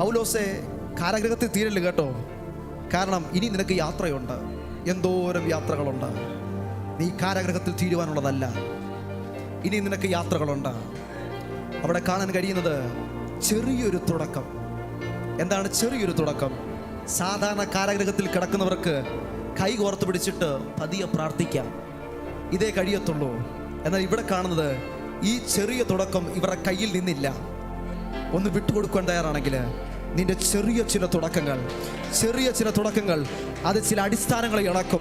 പൗലോസെ കാരാഗ്രഹത്തിൽ തീരല്ല കേട്ടോ. കാരണം ഇനി നിനക്ക് യാത്രയുണ്ട്. എന്തോരം യാത്രകളുണ്ട്. നീ കാരാഗ്രഹത്തിൽ തീരുവാനുള്ളതല്ല. ഇനി നിനക്ക് യാത്രകളുണ്ട്. അവിടെ കാണാൻ കഴിയുന്നത് ചെറിയൊരു തുടക്കം. എന്താണ് ചെറിയൊരു തുടക്കം? സാധാരണ കാരാഗ്രഹത്തിൽ കിടക്കുന്നവർക്ക് കൈ കോർത്ത് പിടിച്ചിട്ട് പതിയെ പ്രാർത്ഥിക്കാം. ഇതേ കഴിയത്തുള്ളൂ. എന്നാൽ ഇവിടെ കാണുന്നത് ഈ ചെറിയ തുടക്കം ഇവരുടെ കയ്യിൽ നിന്നില്ല. ഒന്ന് വിട്ടുകൊടുക്കാൻ തയ്യാറാണെങ്കിൽ നിന്റെ ചെറിയ ചില തുടക്കങ്ങൾ ചെറിയ ചില തുടക്കങ്ങൾ അത് ചില അടിസ്ഥാനങ്ങളെ ഇളക്കും.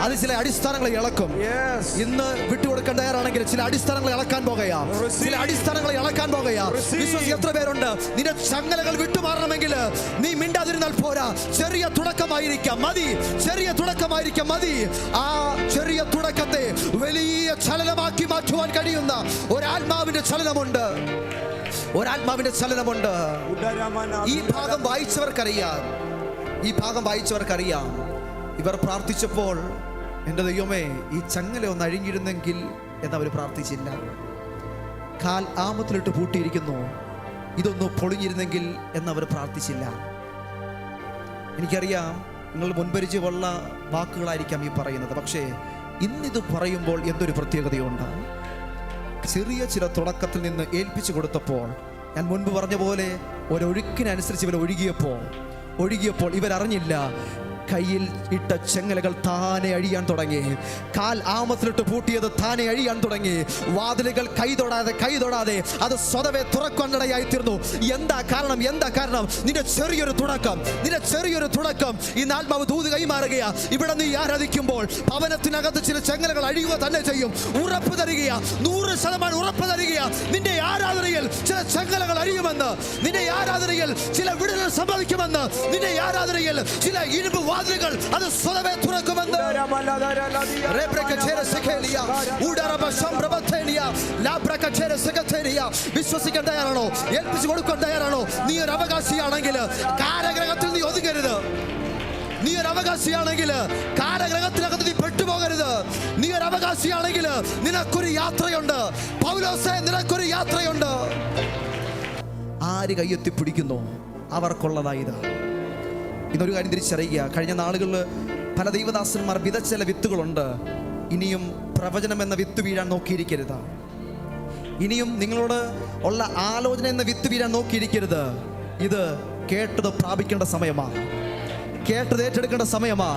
അത് ചില അടിസ്ഥാനങ്ങളെ ഇളക്കും. ഇന്ന് വിട്ടുകൊടുക്കാൻ തയ്യാറാണെങ്കിൽ ചില അടിസ്ഥാനങ്ങളെ ഇളക്കാൻ പോകയാ ചില അടിസ്ഥാനങ്ങളെ ഇളക്കാൻ പോകയാ. വിശ്വസി എത്ര പേരുണ്ട്? നിന്റെ ചങ്ങലകൾ വിട്ടുമാറണമെങ്കിൽ നീ മിണ്ടാതിരുന്നാൽ പോരാ. ചെറിയ തുടക്കമായിരിക്കാം. മതി. ചെറിയ തുടക്കമായിരിക്കാം. മതി. ആ ചെറിയ തുടക്കത്തെ വലിയ ചലനമാക്കി മാറ്റുവാൻ കഴിയുന്ന ഒരാത്മാവിന്റെ ചലനമുണ്ട്. ഒരാത്മാവിന്റെ ചലനമുണ്ട്. ഈ ഭാഗം വായിച്ചവർക്കറിയാം. ഈ ഭാഗം വായിച്ചവർക്കറിയാം. ഇവർ പ്രാർത്ഥിച്ചപ്പോൾ എന്റെ ദൈവമേ ഈ ചങ്ങല ഒന്ന് അഴിഞ്ഞിരുന്നെങ്കിൽ എന്നവർ പ്രാർത്ഥിച്ചില്ല. കാൽ ആമത്തിലിട്ട് പൂട്ടിയിരിക്കുന്നു. ഇതൊന്ന് പൊളിഞ്ഞിരുന്നെങ്കിൽ എന്നവർ പ്രാർത്ഥിച്ചില്ല. എനിക്കറിയാം നിങ്ങൾ മുൻപരിചയമുള്ള വാക്കുകളായിരിക്കാം ഈ പറയുന്നത്. പക്ഷേ ഇന്നിത് പറയുമ്പോൾ എന്തൊരു പ്രത്യേകതയുണ്ട്? ചെറിയ ചില തുടക്കത്തിൽ നിന്ന് ഏൽപ്പിച്ചു കൊടുത്തപ്പോൾ ഞാൻ മുൻപ് പറഞ്ഞ പോലെ ഒരൊഴുക്കിനനുസരിച്ച് ഇവർ ഒഴുകിയപ്പോൾ ഒഴുകിയപ്പോൾ ഇവരറിഞ്ഞില്ല കയ്യിൽ ഇട്ട ചെങ്ങലകൾ താനെ അഴിയാൻ തുടങ്ങി. കാൽ ആമത്തിലിട്ട് പൂട്ടിയത് താനെ അഴിയാൻ തുടങ്ങി. വാതിലുകൾ കൈ തൊടാതെ കൈ തൊടാതെ അത് സ്വതവേ തുറക്കാനിടയായി തീർന്നു എന്താ കാരണം? എന്താ കാരണം? നിന്റെ ചെറിയൊരു തുടക്കം. നിന്റെ ചെറിയൊരു തുടക്കം. ഈ ആത്മാവ് ദൂത് കൈമാറുകയാ. ഇവിടെ നീ ആരാധിക്കുമ്പോൾ ഭവനത്തിനകത്ത് ചില ചെങ്ങലകൾ അഴിയുക തന്നെ ചെയ്യും. ഉറപ്പ് തരികയാ. നൂറ് ശതമാനം ഉറപ്പ് തരികയാ. നിന്റെ ആരാധനയിൽ ചില ചെങ്ങലകൾ അഴിയുമെന്ന്. നിന്റെ ആരാധനയിൽ ചില വിടുതൽ സംഭവിക്കുമെന്ന് നിന്റെ ആരാധനയിൽ ചില ഇരുമ്പ് വാതിലുകൾ അത് സ്വതവേ തുറക്കുമെന്ന്. വിശ്വസിക്കാൻ തയ്യാറാണോ? ഏൽപ്പിച്ചു കൊടുക്കാൻ തയ്യാറാണോ? നീ ഒരു അവകാശിയാണെങ്കിൽ കാരാഗ്രഹത്തിൽ നീ ഒതുങ്ങരുത്. നീ ഒരു അവകാശിയാണെങ്കിൽ കാലഗ്രഹത്തിനകത്ത് നീ പെട്ടുപോകരുത്. നീ ഒരു അവകാശിയാണെങ്കിൽ നിനക്കൊരു യാത്രയുണ്ട്. പൗലോസെ നിനക്കൊരു യാത്രയുണ്ട്. ആര് കയ്യെത്തി പിടിക്കുന്നു അവർക്കുള്ളതായത്. ഇന്നൊരു കാര്യം തിരിച്ചറിയുക. കഴിഞ്ഞ നാളുകളിൽ പല ദൈവദാസന്മാർ വിതച്ച ചില വിത്തുകളുണ്ട്. ഇനിയും പ്രവചനം എന്ന വിത്ത് വീഴാൻ നോക്കിയിരിക്കരുത്. ഇനിയും നിങ്ങളോട് ഉള്ള ആലോചന എന്ന വിത്ത് വീഴാൻ നോക്കിയിരിക്കരുത്. ഇത് കേട്ടത് പ്രാപിക്കേണ്ട സമയമാണ്. കേട്ടത് ഏറ്റെടുക്കേണ്ട സമയമാ.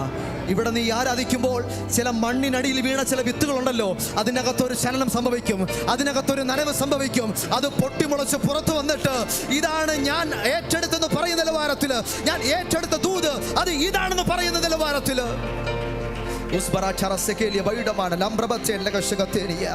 ഇവിടെ നീ ആരാധിക്കുമ്പോൾ ചില മണ്ണിനടിയിൽ വീണ ചില വിത്തുകളുണ്ടല്ലോ അതിനകത്തൊരു ചലനം സംഭവിക്കും അതിനകത്തൊരു നനവ് സംഭവിക്കും അത് പൊട്ടിമുളച്ച് പുറത്തു വന്നിട്ട് ഇതാണ് ഞാൻ ഏറ്റെടുത്തെന്ന് പറയുന്ന നിലവാരത്തിൽ ഞാൻ ഏറ്റെടുത്ത ദൂത് അത് ഇതാണെന്ന് പറയുന്ന നിലവാരത്തിൽ. ഉസ്ബറ ചറസെക്കേലിയ വൈഡമാണ് ലംബ്രബച്ചെ ലകശകത്തേനിയ